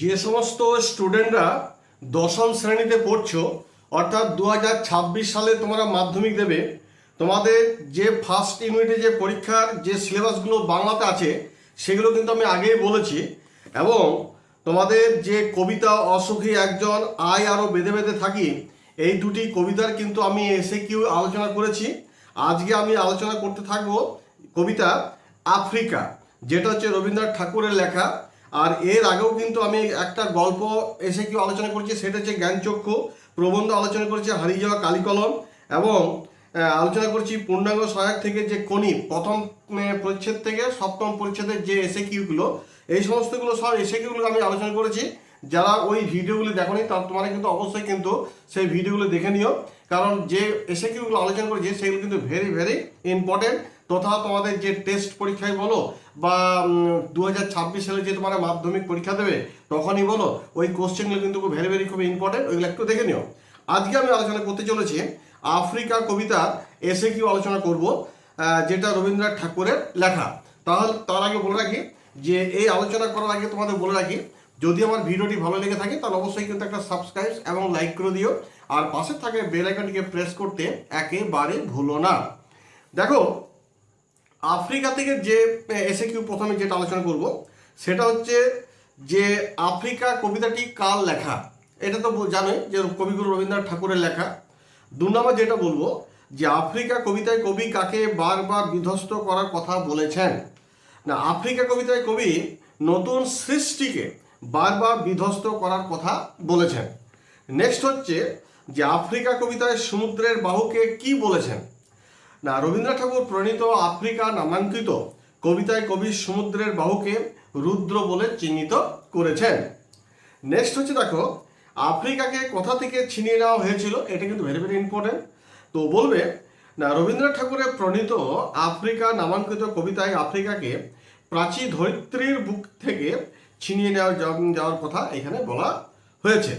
যে সমস্ত স্টুডেন্টরা দশম শ্রেণীতে পড়ছো, অর্থাৎ দু হাজার ছাব্বিশ সালে তোমরা মাধ্যমিক দেবে, তোমাদের যে ফার্স্ট ইউনিটে যে পরীক্ষার যে সিলেবাসগুলো বাংলাতে আছে, সেগুলো কিন্তু আমি আগেই বলেছি এবং তোমাদের যে কবিতা অসুখী একজন আয় আরও বেঁধে বেঁধে থাকি, এই দুটি কবিতার কিন্তু আমি এসে কিউ আলোচনা করেছি। আজকে আমি আলোচনা করতে থাকব কবিতা আফ্রিকা, যেটা হচ্ছে রবীন্দ্রনাথ ঠাকুরের লেখা আর এর আগেও কিন্তু আমি একটা গল্প এসে কি আলোচনা করেছি, সেটা হচ্ছে জ্ঞানচক্ষু প্রবন্ধ আলোচনা করেছি হারিয়ে যাওয়া কালিকলম এবং আলোচনা করছি পূর্ণাঙ্গ সহায়ক থেকে যে কণি প্রথম পরিচ্ছেদ থেকে সপ্তম পরিচ্ছেদের যে এসে কিউগুলো এই সমস্তগুলো সব এসে কিউগুলো আমি আলোচনা করেছি। যারা ওই ভিডিওগুলো দেখোনি তার তোমরা কিন্তু অবশ্যই কিন্তু সেই ভিডিওগুলো দেখে নিও। কারণ যে এসে কিউগুলো আলোচনা করেছি সেগুলো কিন্তু ভেরি ভেরি ইম্পর্টেন্ট তথা তোমাদের যে টেস্ট পরীক্ষায় বলো বা দু হাজার ছাব্বিশ সালে যে তোমরা মাধ্যমিক পরীক্ষা দেবে, তখনই বলো, ওই কোশ্চেনগুলো কিন্তু ভেরি ভেরি খুব ইম্পর্টেন্ট ওইগুলো একটু দেখে নিও। আজকে আমি আলোচনা করতে চলেছি আফ্রিকা কবিতা এসে কিউ আলোচনা করব যেটা রবীন্দ্রনাথ ঠাকুরের লেখা। তাহলে তার আগে বলে রাখি যে, এই আলোচনা করার আগে তোমাদের বলে রাখি, যদি আমার ভিডিওটি ভালো লেগে থাকে, তাহলে অবশ্যই কিন্তু একটা সাবস্ক্রাইব এবং লাইক করে দিও। আর পাশে থাকে বেল আইকনটিকে প্রেস করতে একেবারে ভুলো না। দেখো, আফ্রিকা থেকে যে এসে কিউ প্রথমে যেটা আলোচনা করব, সেটা হচ্ছে যে আফ্রিকা কবিতাটি কার লেখা? এটা তো জানোই যে কবিগুরু রবীন্দ্রনাথ ঠাকুরের লেখা। দু নম্বর যেটা বলব, যে আফ্রিকা কবিতায় কবি কাকে বারবার বিধ্বস্ত করার কথা বলেছেন? না, আফ্রিকা কবিতায় কবি নতুন সৃষ্টিকে বারবার বিধ্বস্ত করার কথা বলেছেন। নেক্সট হচ্ছে যে আফ্রিকা কবিতায় সমুদ্রের বাহুকে কি বলেছেন? না রবীন্দ্রনাথ ঠাকুর প্রণীত আফ্রিকা নামাঙ্কিত কবিতায় কবি সমুদ্রের বাহুকে রুদ্র বলে চিহ্নিত করেছেন। নেক্সট হচ্ছে দেখো, আফ্রিকাকে কোথা থেকে ছিনিয়ে নেওয়া হয়েছিল? এটা কিন্তু ভেরি ভেরি ইম্পর্টেন্ট তো বলবে, না রবীন্দ্রনাথ ঠাকুরের প্রণীত আফ্রিকা নামাঙ্কিত কবিতায় আফ্রিকাকে প্রাচী ধরিত্রীর বুক থেকে ছিনিয়ে নেওয়া যাওয়ার কথা এখানে বলা হয়েছে।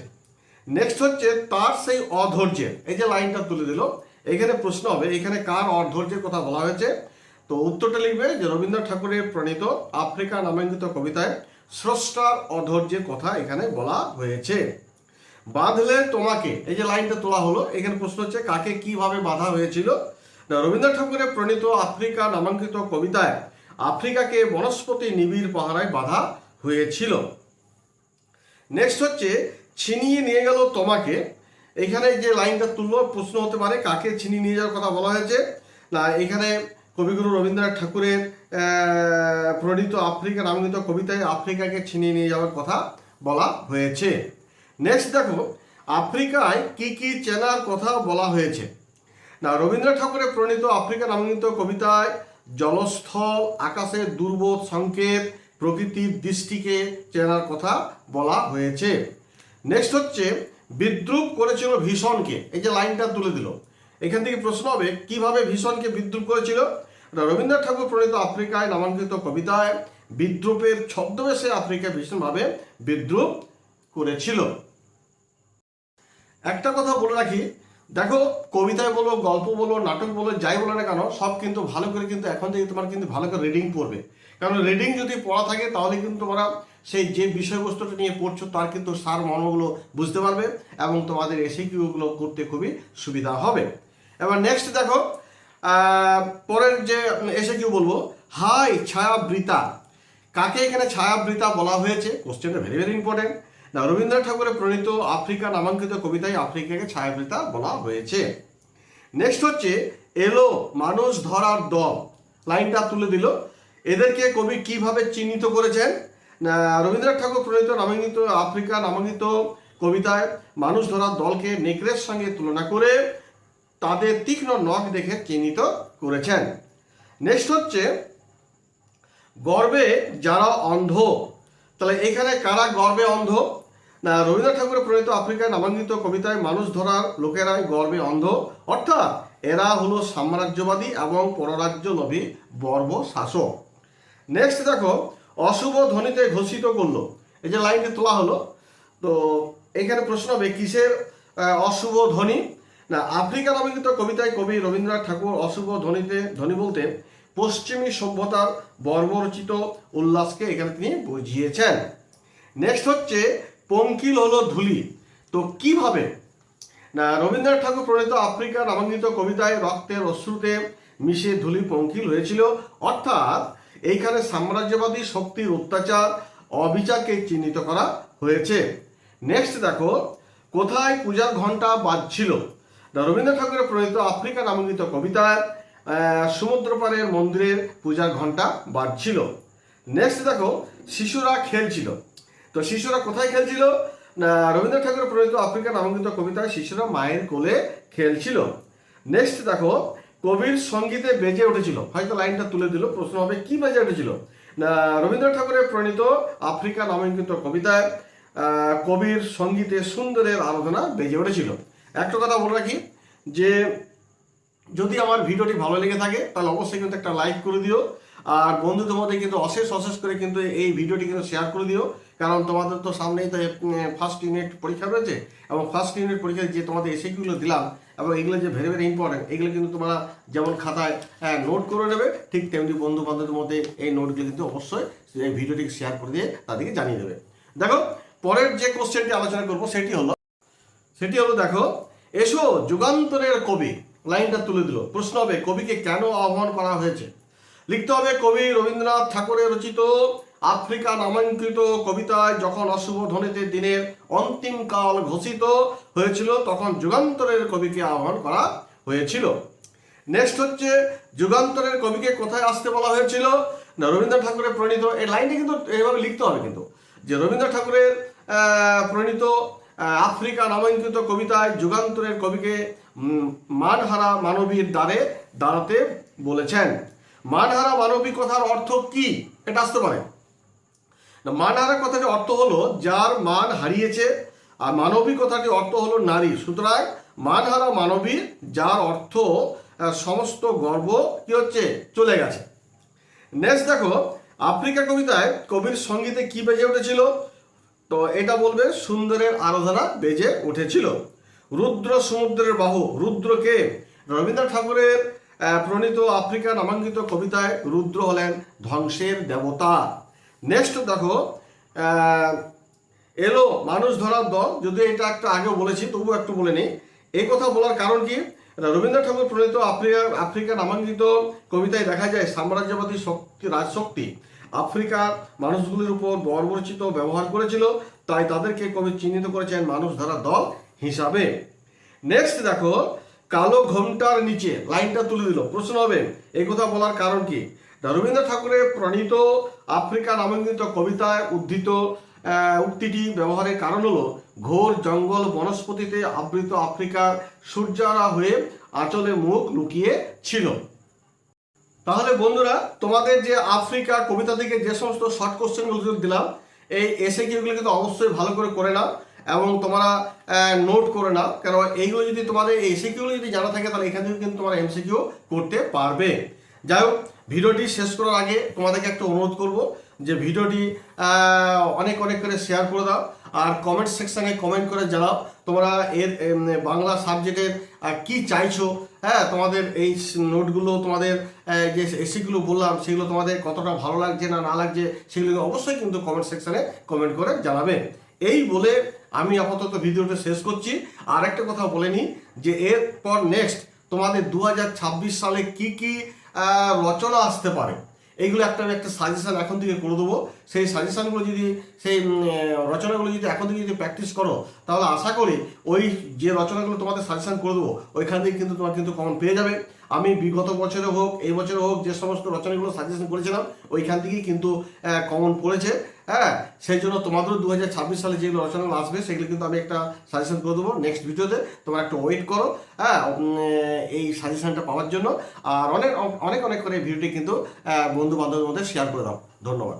নেক্সট হচ্ছে তার সেই অধৈর্যের। এই যে লাইনটা তুলে দিল, এখানে প্রশ্ন হবে, এখানে কার অধৈর্যের কথা বলা হয়েছে? তো উত্তরটা লিখবে যে রবীন্দ্রনাথ ঠাকুরের প্রণীত আফ্রিকা নামাঙ্কিত কবিতায় স্রষ্টার অধৈর্যের কথা এখানে বলা হয়েছে। বাঁধলে তোমাকে, এই যে লাইনটা তোলা হলো, এখানে প্রশ্ন হচ্ছে কাকে কীভাবে বাধা হয়েছিল? না, রবীন্দ্রনাথ ঠাকুরের প্রণীত আফ্রিকা নামাঙ্কিত কবিতায় আফ্রিকাকে বনস্পতি নিবিড় পাহারায় বাধা হয়েছিল। নেক্সট হচ্ছে ছিনিয়ে নিয়ে গেল তোমাকে। এখানে যে লাইনটা তুললো, প্রশ্ন হতে পারে কাকে ছিনিয়ে নিয়ে যাওয়ার কথা বলা হয়েছে। না, এখানে কবিগুরু রবীন্দ্রনাথ ঠাকুরের প্রণীত আফ্রিকা নামাঙ্কিত কবিতায় আফ্রিকাকে ছিনিয়ে নিয়ে যাওয়ার কথা বলা হয়েছে। নেক্সট দেখো, আফ্রিকায় কি কি চেনার কথা বলা হয়েছে? না, রবীন্দ্রনাথ ঠাকুরের প্রণীত আফ্রিকা নামাঙ্কিত কবিতায় জলস্থল আকাশের দুর্বোধ সংকেত, প্রকৃতির দৃষ্টিকে চেনার কথা বলা হয়েছে। নেক্সট হচ্ছে, বিদ্রুপ করেছিল ভীষণকে। এই যে লাইনটা তুলে দিল। এখান থেকে প্রশ্ন হবে, কীভাবে ভীষণকে বিদ্রুপ করেছিল? রবীন্দ্রনাথ ঠাকুর প্রণীত আফ্রিকায় নামাঙ্কিত কবিতায় বিদ্রুপের ছদ্মবেশে আফ্রিকা ভীষণভাবে বিদ্রুপ করেছিল। একটা কথা বলে রাখি, দেখো, কবিতায় বলো, গল্প বলো, নাটক বলো, যাই বলো না কেন, সব কিন্তু ভালো করে কিন্তু এখন থেকে তোমার কিন্তু ভালো করে রিডিং পড়বে। কারণ রিডিং যদি পড়া থাকে, তাহলে কিন্তু তোমরা সেই যে বিষয়বস্তুটা নিয়ে পড়ছো, তার কিন্তু সার মর্মগুলো বুঝতে পারবে এবং তোমাদের এসে কিউগুলো করতে খুবই সুবিধা হবে। এবার নেক্সট দেখো পরের যে এসে কিউ বলব, হাই ছায়াবৃতা। কাকে এখানে ছায়াবৃতা বলা হয়েছে? কোশ্চেনটা ভেরি ভেরি ইম্পর্টেন্ট না রবীন্দ্রনাথ ঠাকুরের প্রণীত আফ্রিকা নামাঙ্কিত কবিতায় আফ্রিকাকে ছায়াবৃতা বলা হয়েছে। নেক্সট হচ্ছে, এলো মানুষ ধরার দল। লাইনটা তুলে দিল। এদেরকে কবি কীভাবে চিহ্নিত করেছেন? রবীন্দ্রনাথ ঠাকুর প্রণীত, নামাঙ্কিত আফ্রিকা, নামাঙ্কিত কবিতায় মানুষ ধরার দলকে নেকড়ের সঙ্গে তুলনা করে তাদের তীক্ষ্ণ নখ দেখে চিহ্নিত করেছেন। নেক্সট হচ্ছে, গর্বে যারা অন্ধ। তাহলে এখানে কারা গর্বে অন্ধ? না, রবীন্দ্রনাথ ঠাকুরের প্রণীত আফ্রিকায় নামাঙ্কিত কবিতায় মানুষ ধরার লোকেরাই গর্বে অন্ধ। অর্থাৎ এরা হলো সাম্রাজ্যবাদী এবং পররাজ্য লোভী বর্ব শাসক নেক্সট দেখো, অশুভ ধ্বনিতে ঘোষিত করল। এই যে লাইনটি তোলা হলো, তো এখানে প্রশ্ন হবে, কিসের অশুভ ধ্বনি? না, আফ্রিকা নামাঙ্কিত কবিতায় কবি রবীন্দ্রনাথ ঠাকুর অশুভ ধ্বনিতে, ধ্বনি বলতে পশ্চিমী সভ্যতার বর্বরচিত উল্লাসকে এখানে তিনি বুঝিয়েছেন। নেক্সট হচ্ছে, পঙ্কিল হলো ধুলি। তো কীভাবে? না, রবীন্দ্রনাথ ঠাকুর প্রণীত আফ্রিকা নামাঙ্কিত কবিতায় রক্তের অশ্রুতে মিশে ধুলি পঙ্কিল হয়েছিল। অর্থাৎ এইখানে সাম্রাজ্যবাদী শক্তির অত্যাচার অবিচারকে চিহ্নিত করা হয়েছে। নেক্সট দেখো কোথায় পূজার ঘণ্টা বাজছিল? না রবীন্দ্রনাথ ঠাকুরের প্রণীত আফ্রিকা নামাঙ্কিত কবিতায় আহ, সমুদ্র পাড়ের মন্দিরের পূজার ঘণ্টা বাজছিল। নেক্সট দেখো শিশুরা খেলছিল। তো শিশুরা কোথায় খেলছিল? না রবীন্দ্রনাথ ঠাকুর প্রণীত আফ্রিকা নামাঙ্কিত কবিতায় শিশুরা মায়ের কোলে খেলছিল। নেক্সট দেখো কবির সঙ্গীতে বেজে উঠেছিল। হয়তো লাইনটা তুলে দিল, প্রশ্ন হবে কি বেজে উঠেছিল? রবীন্দ্রনাথ ঠাকুরের প্রণীত আফ্রিকা নামাঙ্কিত কবিতায় কবির সঙ্গীতে সুন্দরের আরাধনা বেজে উঠেছিল। একটা কথা বলে রাখি, যে যদি আমার ভিডিওটি ভালো লেগে থাকে, তাহলে অবশ্যই কিন্তু একটা লাইক করে দিও। আর বন্ধুদের মধ্যে কিন্তু অশেষ অশেষ করে কিন্তু এই ভিডিওটি কিন্তু শেয়ার করে দিও। কারণ তোমাদের তো সামনেই তো ফার্স্ট ইউনিট পরীক্ষা রয়েছে। এবং ফার্স্ট ইউনিট পরীক্ষায় যে তোমাদের এসেগুলো দিলাম এবং এগুলো যে ভেরি ভেরি ইম্পর্টেন্ট এগুলো কিন্তু তোমরা যেমন খাতায় নোট করে নেবে, ঠিক তেমনি বন্ধু বান্ধবদের মধ্যে এই নোটগুলো কিন্তু অবশ্যই এই ভিডিওটিকে শেয়ার করে দিয়ে তাদেরকে জানিয়ে দেবে। দেখো, পরের যে কোশ্চেনটি আলোচনা করব, সেটি হলো সেটি হলো দেখো, এসো যুগান্তরের কবি, লাইনটা তুলে দিল, প্রশ্ন হবে, কবিকে কেন আহ্বান করা হয়েছে? লিখতে হবে, কবি রবীন্দ্রনাথ ঠাকুরের রচিত আফ্রিকা নামাঙ্কিত কবিতায় যখন অশুভ ধ্বনিতে দিনের অন্তিম কাল ঘোষিত হয়েছিল, তখন যুগান্তরের কবিকে আহ্বান করা হয়েছিল। নেক্সট হচ্ছে, যুগান্তরের কবিকে কোথায় আসতে বলা হয়েছিল? না, রবীন্দ্রনাথ ঠাকুরের প্রণীত, এই লাইনটা কিন্তু এইভাবে লিখতে হবে কিন্তু। যে রবীন্দ্রনাথ ঠাকুরের প্রণীত আফ্রিকা নামাঙ্কিত কবিতায় যুগান্তরের কবিকে মানহারা মানবীর দ্বারে দাঁড়াতে বলেছেন। মানহারা মানবী কথার অর্থ কি? এটা আসতে পারে। না, মানহারা কথাটির অর্থ হলো যার মান হারিয়েছে আর মানবী কথাটির অর্থ হলো নারী। সুতরাং মানহারা মানবী যার অর্থ সমস্ত গর্ব কি হচ্ছে? চলে গেছে। নেক্সট দেখো আফ্রিকা কবিতায় কবির সঙ্গীতে কি বেজে উঠেছিল? তো এটা বলবে সুন্দরের আরাধনা বেজে উঠেছিল। রুদ্র সমুদ্রের বাহু রুদ্রকে রবীন্দ্রনাথ ঠাকুরের প্রণীত আফ্রিকা নামাঙ্কিত কবিতায় রুদ্র হলেন ধ্বংসের দেবতা। নেক্সট দেখো এলো মানুষ ধরার দল। যদি এটা একটা আগেও বলেছি, তবুও একটু বলে নিই। এই কথা বলার কারণ কি? রবীন্দ্রনাথ ঠাকুর প্রণীত আফ্রিকা আফ্রিকা নামাঙ্কিত কবিতায় দেখা যায়, সাম্রাজ্যবাদী শক্তি, রাজশক্তি আফ্রিকার মানুষগুলির উপর বর্বরচিত ব্যবহার করেছিল। তাই তাদেরকে কবি চিহ্নিত করেছেন মানুষ ধরার দল হিসাবে। নেক্সট দেখো, কালো ঘোমটার নিচে, লাইনটা তুলে দিল। প্রশ্ন হবে, এই কথা বলার কারণ কি? রবীন্দ্রনাথ ঠাকুরের প্রণীত আফ্রিকা নামাঙ্কিত কবিতায় উদ্ধৃত উক্তিটি ব্যবহারের কারণ হলো, ঘোর জঙ্গল বনস্পতিতে আবৃত আফ্রিকার সূর্যারা হয়ে আঁচলে মুখ লুকিয়ে ছিল। তাহলে বন্ধুরা, তোমাদের যে আফ্রিকা কবিতা থেকে যে সমস্ত শর্ট কোশ্চেনগুলো দিলাম, এই এসে কিউগুলো কিন্তু অবশ্যই ভালো করে করে নাও এবং তোমরা নোট করে নাও। কারণ এইগুলো যদি তোমাদের এসে কিউগুলো যদি জানা থাকে, তাহলে এখান থেকে কিন্তু তোমরা এমসিকিউ করতে পারবে। যাই হোক ভিডিওটি শেষ করার আগে তোমাদেরকে একটা অনুরোধ করব যে ভিডিওটি অনেক অনেক করে শেয়ার করে দাও আর কমেন্ট সেকশানে কমেন্ট করে জানাও তোমরা এর বাংলা সাবজেক্টের কি চাইছো হ্যাঁ তোমাদের এই নোটগুলো তোমাদের যে এসিগুলো বললাম, সেগুলো তোমাদের কতটা ভালো লাগছে না না লাগছে, সেগুলো অবশ্যই কিন্তু কমেন্ট সেকশানে কমেন্ট করে জানাবে। এই বলে আমি আপাতত ভিডিওটা শেষ করছি। আর একটা কথা বলে নিই যে এরপর নেক্সট তোমাদের দু হাজার ছাব্বিশ সালে কি কি রচনা আসতে পারে? এইগুলো একটা একটা সাজেশান এখন থেকে করে দেবো। সেই সাজেশানগুলো যদি, সেই রচনাগুলো যদি এখন থেকে যদি প্র্যাকটিস করো, তাহলে আশা করি ওই যে রচনাগুলো তোমাদের সাজেশান করে দেবো, ওইখান থেকে কিন্তু তোমার কিন্তু কমন পেয়ে যাবে। আমি বিগত বছরে হোক, এই বছরে হোক, যে সমস্ত রচনাগুলো সাজেশন করেছিলাম, ওইখান থেকেই কিন্তু কমন পড়েছে হ্যাঁ? সেই জন্য তোমাদেরও দু হাজার ছাব্বিশ সালে যেগুলো রচনাগুলো আসবে, সেগুলো কিন্তু আমি একটা সাজেশন করে দেবো নেক্সট ভিডিওতে তোমরা একটু ওয়েট করো হ্যাঁ? এই সাজেশনটা পাওয়ার জন্য। আর অনেক অনেক অনেক করে ভিডিওটি কিন্তু বন্ধু বান্ধবের মধ্যে শেয়ার করে দাও। ধন্যবাদ।